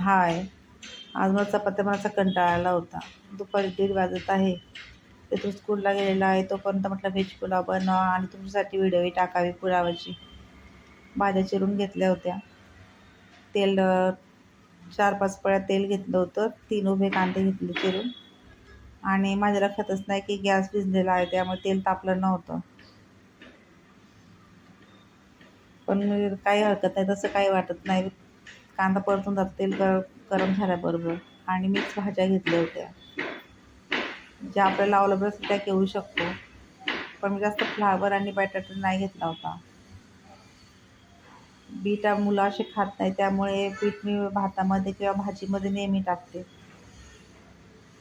हाय. आज मला चपात्या बनायचा कंटाळा आला होता. दुपारी दीड वाजत आहे. ते स्कूलला गेलेला आहे. तोपर्यंत म्हटलं व्हेज पुलाव बनवा आणि तुमच्यासाठी व्हिडिओही टाकावी पुलावाची. भाज्या चिरून घेतल्या होत्या. तेल चार पाच पळ्या तेल घेतलं होतं. तीन उभे कांदे घेतले चिरून. आणि माझ्या लक्षातच नाही की गॅस भिजलेला आहे त्यामुळे तेल तापलं नव्हतं. पण काही हरकत नाही तसं काही वाटत नाही. कांदा परतून जातो तेल गर गरम झाल्याबरोबर आणि मिक्स भाज्या घेतल्या होत्या. ज्या आपल्याला अवेलेबल असतील त्या घेऊ शकतो. पण मी जास्त फ्लावर आणि बटाटा नाही घेतला होता. बीट मुलं असे खात नाही त्यामुळे बीट मी भातामध्ये किंवा भाजीमध्ये नेहमी टाकते.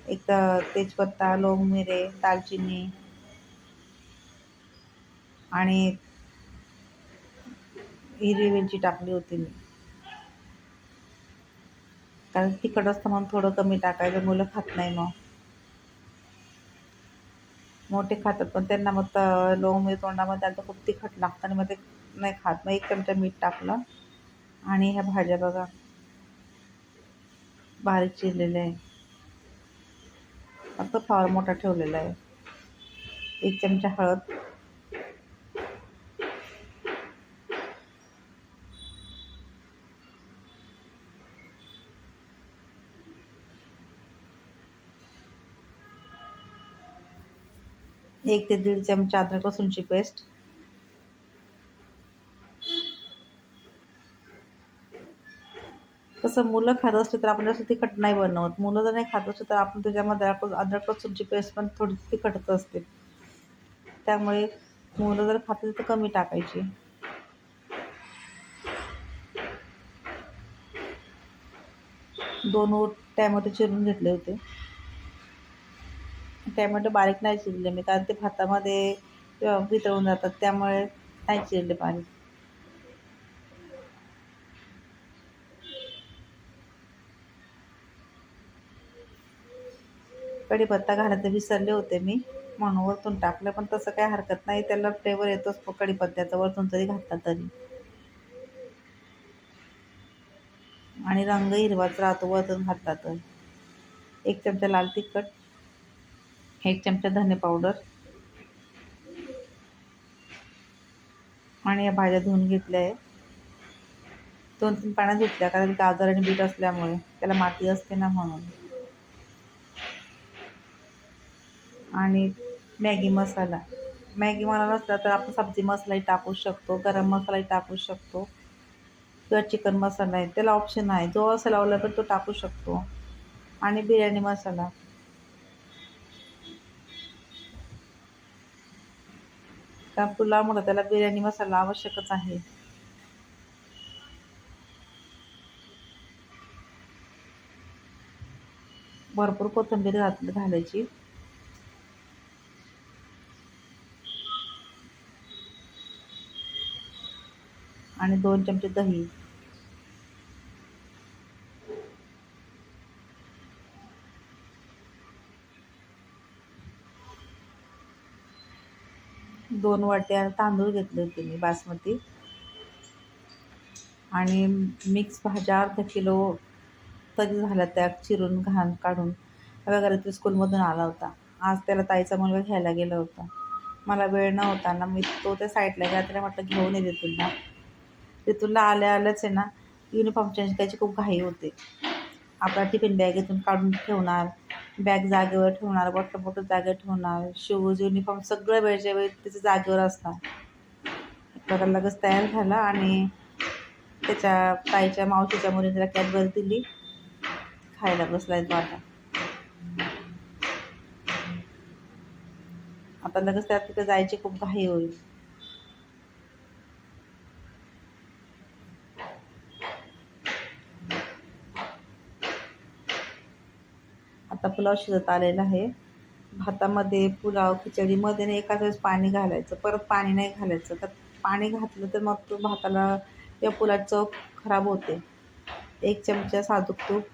एक तेजपत्ता लोंग मिरे दालचिनी आणि हिरवी वेलची टाकली होती मी. कारण तिखट असतं म्हणून थोडं कमी टाकायचं मुलं खात नाही मग. मोठे खातात पण त्यांना मग लोंग मिरची तोंडामध्ये आता खूप तिखट लागतं आणि मग ते नाही खात. मग एक चमचा मीठ टाकलं आणि ह्या भाज्या बघा. बारीक चिरलेल्या आहे फक्त फार मोठा ठेवलेला आहे. एक चमचा हळद. एक ते दीड चमचा अद्रक लसूणची पेस्ट. कसं मुलं खात असले तर आपण जास्त तिखट नाही बनवत. मुलं जर नाही खात असले तर आपण त्याच्यामध्ये अद्रक लसूणची पेस्ट पण थोडी तिखटच असते. त्यामुळे मुलं जर खात तर कमी टाकायची. दोन टॅमॅटो चिरून घेतले होते. टॅमॅटो बारीक नाही चिरले मी कारण ते भातामध्ये वितळून जातात त्यामुळे नाही चिरले बारीक कढीपत्ता घालायचं विसरले होते मी म्हणून वरतून टाकलं पण तसं काही हरकत नाही त्याला फ्लेवर येतोच कढीपत्त्याचा वरतून तरी घातला तरी. आणि रंग हिरवाच राहतो वरतून घातला तर. एक चमचा लाल तिखट. एक चमचा धने पावडर. आणि या भाज्या धुवून घेतल्या आहे दोन तीन पाण्यात धुतल्या कारण गाजर आणि बीट असल्यामुळे त्याला माती असते ना म्हणून. आणि मॅगी मसाला. मॅगी मसाला नसला तर आपण सब्जी मसालाही टाकू शकतो गरम मसालाही टाकू शकतो. किंवा चिकन मसाला आहे त्याला ऑप्शन आहे. जो असं लावला तर तो टाकू शकतो. आणि बिर्याणी मसाला. कारण पुलावमुळं त्याला बिर्याणी मसाला आवश्यकच आहे. भरपूर कोथिंबीर घात घालायची. आणि दोन चमचे दही. दोन वाट्या तांदूळ घेतले होते मी बासमती. आणि मिक्स भाज्या अर्धा किलो तरी झाल्या त्या चिरून घाण काढून. वगैरे तो स्कूलमधून आला होता. आज त्याला ताईचा मुलगा घ्यायला गेला होता. मला वेळ नव्हता ना मी तो त्या साईडला गेला त्याला म्हटलं घेऊन ये तुला तिथूनला आल्या आल्याच आहे ना युनिफॉर्म चेंज करायची खूप घाई होते. आपला टिफिन बॅगेतून काढून ठेवणार. बॅग जागेवर ठेवणार बॉटल बॉटल जागेवर ठेवणार शूज युनिफॉर्म सगळं वेळच्या वेळी त्याच्या जागेवर असणार. बघा लगेच तयार झाला आणि त्याच्या ताईच्या मावशीच्या मुलीने त्याला कॅडबरी दिली. खायला बसलाय तो आता. आता लगेच त्यात तिथं जायची खूप घाई होईल. आता पुलाव शिजत आलेला आहे. भातामध्ये पुलाव खिचडीमध्ये नाही एकाच वेळेस पाणी घालायचं. परत पाणी नाही घालायचं. तर पाणी घातलं तर मग तो भाताला या पुलाची चव खराब होते. एक चमचा साजूक तूप.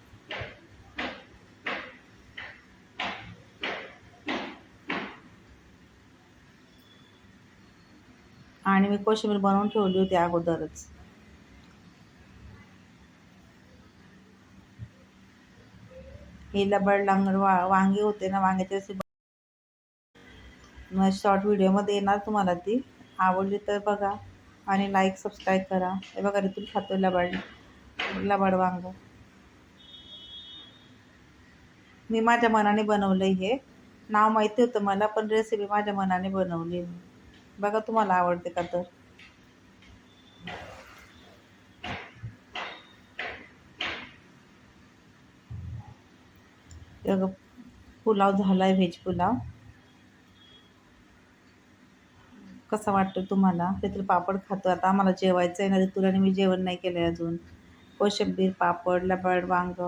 आणि मी कोशिंबीर बनवून ठेवली होती अगोदरच. हे लबड लांगड वा वांगे होते ना वांग्याची रेसिपी शॉर्ट व्हिडिओमध्ये येणार तुम्हाला ती. आवडली तर बघा आणि लाईक सबस्क्राईब करा. हे बघा रेतून खातो लबाड लबाड वांग. मी माझ्या मनाने बनवलं हे. नाव माहिती होतं मला पण रेसिपी माझ्या मनाने बनवली बघा तुम्हाला आवडते का तर. पुलाव झाला आहे व्हेज पुलाव. कसा वाटतो तुम्हाला? तर पापड खातो. आता आम्हाला जेवायचं आहे ना तुला आणि मी जेवण नाही केलं आहे अजून. कोशिंबीर पापड लबाड वांग.